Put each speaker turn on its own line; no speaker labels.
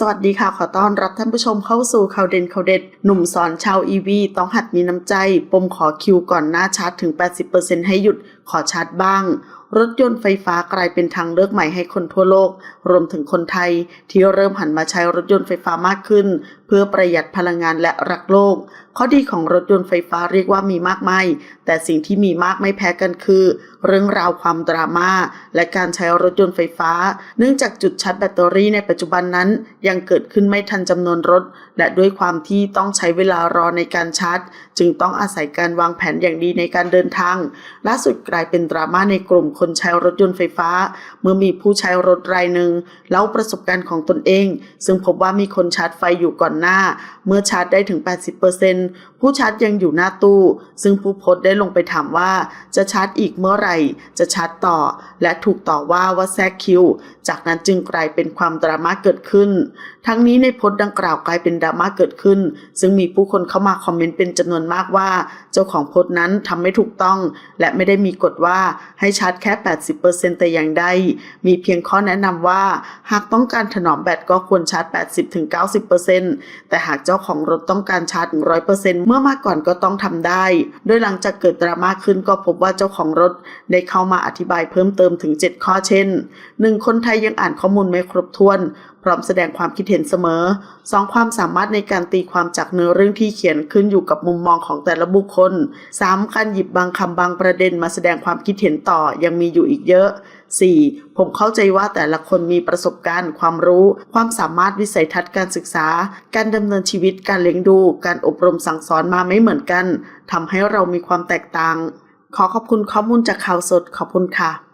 สวัสดีค่ะ ขอต้อนรับท่านผู้ชมเข้าสู่ข่าวเด่นข่าวเด็ด หนุ่มสอนชาวอีวีต้องหัดมีน้ำใจ ปมขอคิวก่อนหน้าชาร์จถึง 80%ให้หยุดขอชาร์จบ้างรถยนต์ไฟฟ้ากลายเป็นทางเลือกใหม่ให้คนทั่วโลก รวมถึงคนไทยที่เริ่มหันมาใช้รถยนต์ไฟฟ้ามากขึ้น เพื่อประหยัดพลังงานและรักโลก ข้อดีของรถยนต์ไฟฟ้าเรียกว่ามีมากมายแต่สิ่งที่มีมากไม่แพ้กันคือ เรื่องราวความดราม่าและการใช้รถยนต์ไฟฟ้า เนื่องจากจุดชาร์จแบตเตอรี่ในปัจจุบันนั้น ยังเกิดขึ้นไม่ทันจำนวนรถ และด้วยความที่ต้องใช้เวลารอในการชาร์จ จึงต้องอาศัยการวางแผนอย่างดีในการเดินทางล่าสุดกลายเป็นดราม่าในกลุ่มคนใช้รถยนต์ไฟฟ้า เมื่อมีผู้ใช้รถรายหนึ่งเล่าประสบการณ์ของตนเอง ซึ่งพบว่ามีคนชาร์จไฟอยู่ก่อนหน้า เมื่อชาร์จได้ถึง 80%ผู้ชาร์จยังอยู่หน้าตู้ ซึ่งผู้โพสต์ได้ลงไปถามว่า จะชาร์จอีกเมื่อไหร่ จะชาร์จต่อ และถูกต่อว่าว่าแทรกคิว จากนั้นจึงกลายเป็นความดราม่าเกิดขึ้น ทั้งนี้ในโพสต์ดังกล่าวกลายเป็นดราม่าเกิดขึ้น ซึ่งมีผู้คนเข้ามาคอมเมนต์เป็นจำนวนมากว่า เจ้าของโพสต์นั้นทำไม่ถูกต้อง และไม่ได้มีกฎว่าให้ชาร์จแค่ 80%แต่อย่างใด มีเพียงข้อแนะนำว่า หากต้องการถนอมแบตก็ควรชาร์จ 80-90%แต่หากเจ้าของรถต้องการชาร์จ 100%เมื่อมาก่อนก็ต้องทำได้ โดยหลังจากเกิดดราม่าขึ้นก็พบว่าเจ้าของรถได้เข้ามาอธิบายเพิ่มเติมถึง 7 ข้อเช่น 1. คนไทยยังอ่านข้อมูลไม่ครบถ้วนพร้อมแสดงความคิดเห็นเสมอ 2. ความสามารถในการตีความจากเนื้อเรื่องที่เขียนขึ้นอยู่กับมุมมองของแต่ละบุคคล 3. การหยิบบางคำบางประเด็นมาแสดงความคิดเห็นต่อยังมีอยู่อีกเยอะ 4. ผมเข้าใจว่าแต่ละคนมีประสบการณ์ ความรู้ ความสามารถวิสัยทัศน์การศึกษา การดำเนินชีวิตการเลี้ยงดู การอบรมสั่งสอนมาไม่เหมือนกันทำให้เรามีความแตกต่าง ขอขอบคุณข้อมูลจากข่าวสดขอบคุณค่ะ